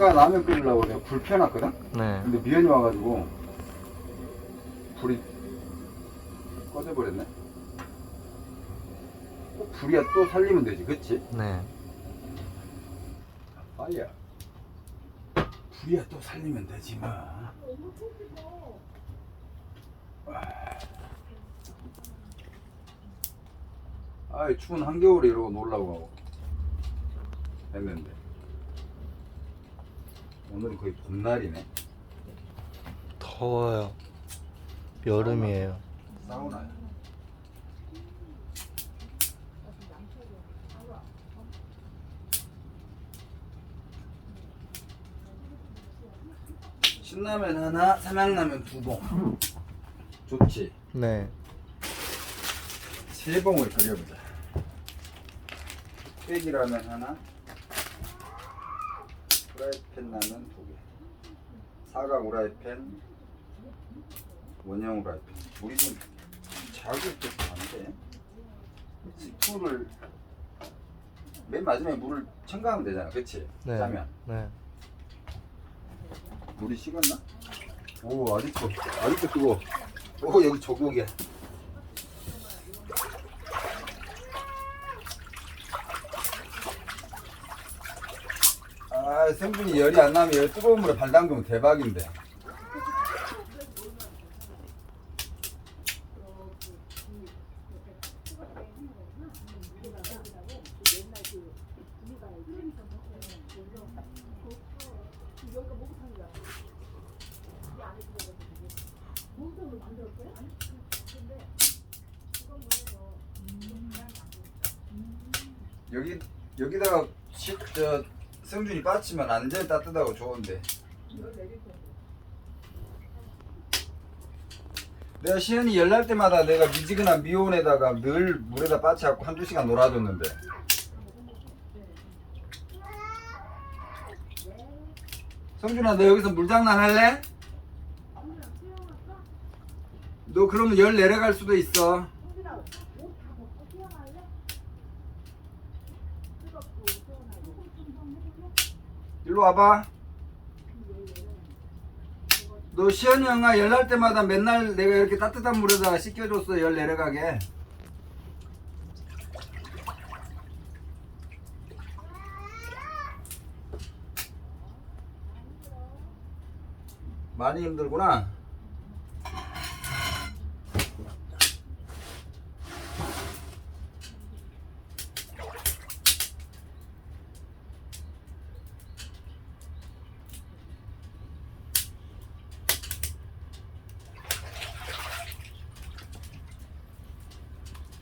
아까 라면 끓이려고 내가 불 펴놨거든? 네. 근데 미연이 와가지고 불이 꺼져버렸네. 어, 불이야 또 살리면 되지, 그치? 네. 빨리야. 불이야 또 살리면 되지 뭐. 아이 추운 한겨울에 이러고 놀라고 했는데 오늘은 거의 봄날이네 더워요. 여름이에요. 사우나야 신라면 하나 삼양라면 두 봉 좋지 네. 세 봉을 끓여보자 흑돼지라면 하나 프라이팬 라면 두개 사각 후라이팬 원형 후라이팬 우리 좀 자극적도 안돼 스프를 맨 마지막에 물을 첨가하면 되잖아 그치? 네. 짜면 네. 물이 식었나? 오 아직도 아직도 뜨거 오 여기 저고기야 아 성분이 열이 안 나면 이 뜨거운 물에 발 담그면 대박인데. 여기 여기다가 시, 저 성준이 빠치면 완전 따뜻하고 좋은데. 내가 시연이 열날 때마다 내가 미지근한 미온에다가 늘 물에다 빠치갖고 한두 시간 놀아줬는데. 성준아 너 여기서 물장난 할래? 너 그러면 열 내려갈 수도 있어 일로 와봐. 너 시연이 형아 열 날 때마다 맨날 내가 이렇게 따뜻한 물에다가 씻겨줬어 열 내려가게. 많이 힘들구나.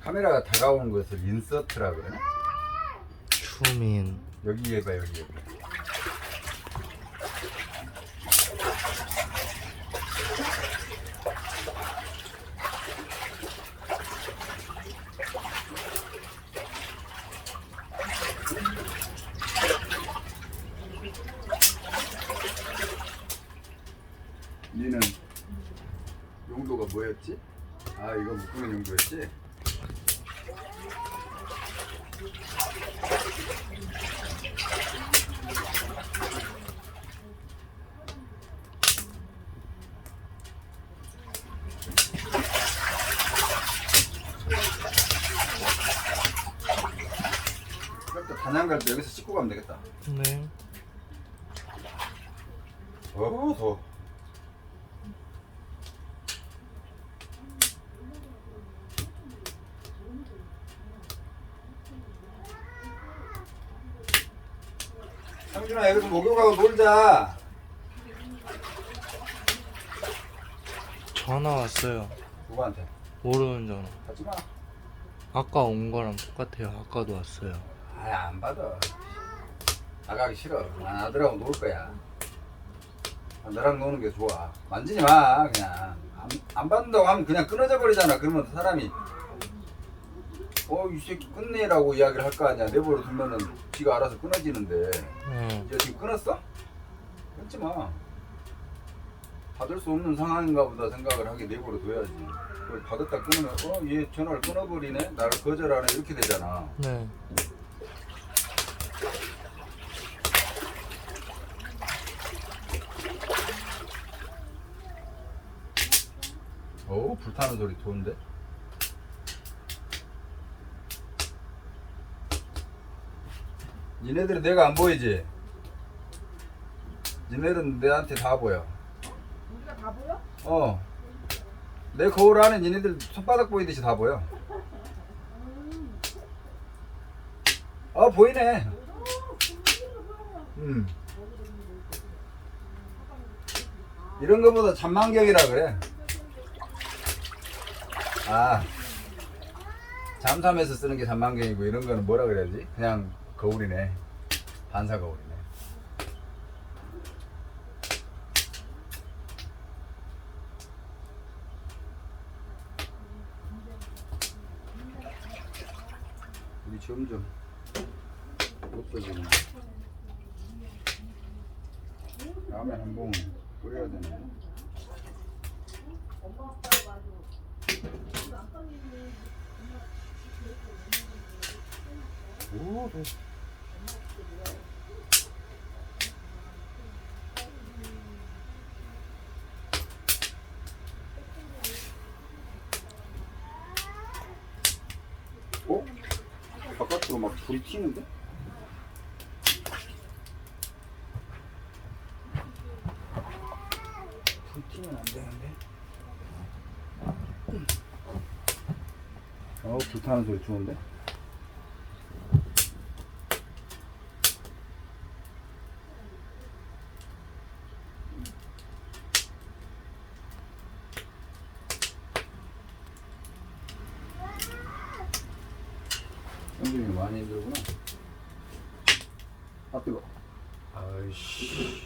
카메라가 다가오는 것을 인서트라 그러네. 추민. 여기 해봐 여기 해봐. 니는 용도가 뭐였지? 아 이거 묶는 용도였지? 그것도 단양 갈 때 여기서 씻고 가면 되겠다. 네. 어, 더. 상 준아 여기서 목욕하고 놀자. 전화 왔어요. 누구한테? 모르는 전화. 하지 마. 아까 온 거랑 똑같아요. 아까도 왔어요. 아예 안 받아. 나가기 싫어. 난 아들하고 놀 거야. 아, 너랑 노는 게 좋아. 만지지 마 그냥. 안, 안 받는다고 하면 그냥 끊어져 버리잖아. 그러면 사람이 어이 새끼 끝내라고 이야기를 할 거 아니야 내버려 두면은 지가 알아서 끊어지는데 음. 이제 지금 끊었어? 끊지 마 받을 수 없는 상황인가 보다 생각을 하게 내버려 둬야지 그걸 받았다 끊으면 어얘 전화를 끊어버리네 나를 거절하네 이렇게 되잖아 네. 어 불타는 소리 좋은데? 니네들은 내가 안 보이지? 니네들은 내한테 다 보여 우리가 다 보여? 어. 내 거울 안에 니네들 손바닥 보이듯이 다 보여. 아 보이네. 음. 이런 거보다 잔망경이라 그래. 아. 잠수함에서 쓰는 게 잔망경이고 이런 거는 뭐라 그래야지? 그냥 거울이네. 반사 거울이네. 우리 점점 없어지네. 라면 한봉 끓여야 되네. 오, 네. 어? 바깥으로 막 불이 튀는데? 불 튀면 안 되는데? 어, 불 타는 소리 좋은데? 많이 힘들구나. 아, 뜨거. 아이씨.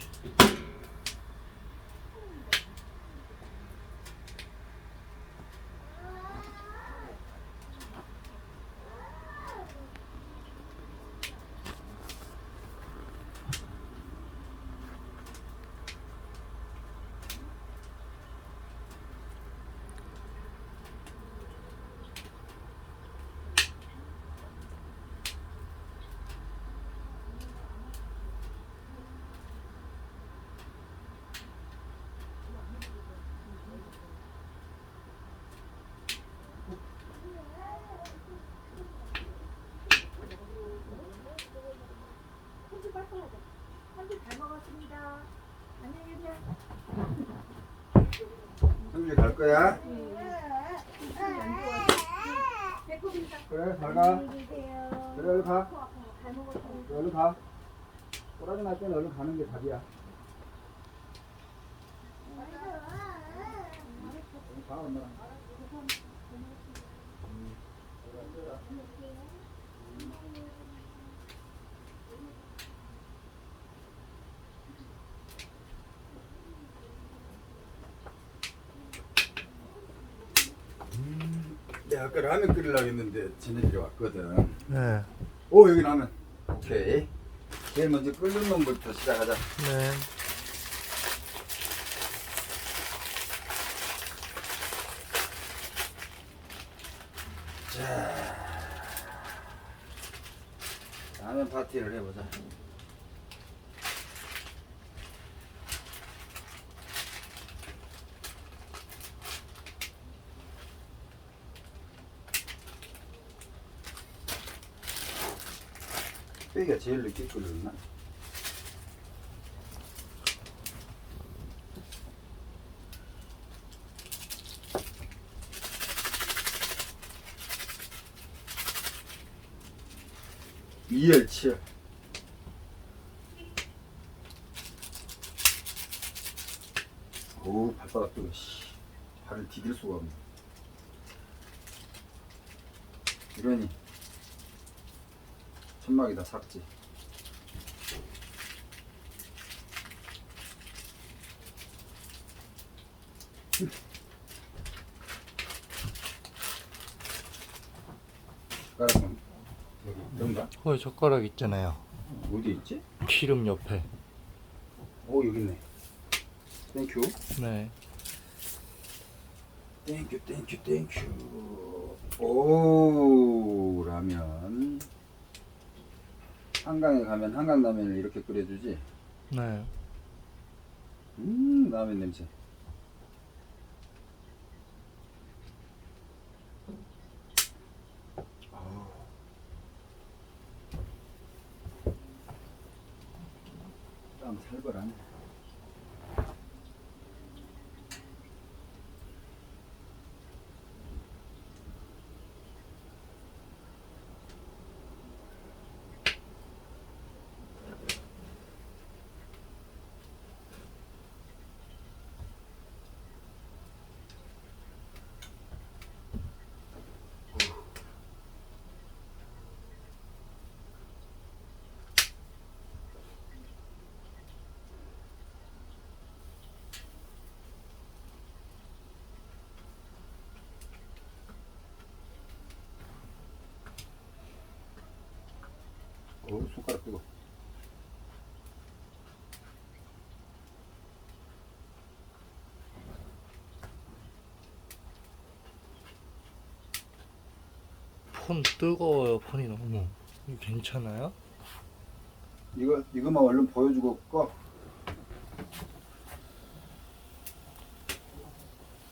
형님 갈 거야? 그래, 잘 가. 그래, 얼른 가. 잘 먹었습니다. 얼른 가. 꼬라지 날 때는 얼른 가는 게 답이야. 가, 엄마랑. 내가 아까 라면 끓이려고 했는데 쟤네들이 왔거든. 네. 오 여기 라면. 오케이. 제일 먼저 끓는 놈부터 시작하자. 네. 라면 파티를 해보자. 여기가 제일 늦게 끓였나? 이열치열 오 발바닥 뜨거 씨. 발을 디딜 수가 없네. 이러니 천막이 다 삭지 숟가락은 여기 있던가? 거기 젓가락 있잖아요. 어디 있지? 기름 옆에. 오 여기 있네 땡큐 네. 땡큐 땡큐 땡큐 오 라면 한강에 가면 한강 라면을 이렇게 끓여주지 네. 음 라면 냄새 땀 살벌하네. 어, 손가락 뜨거. 폰 뜨거워요 폰이 너무 이거 괜찮아요? 이거 이거만 얼른 보여주고 꺼.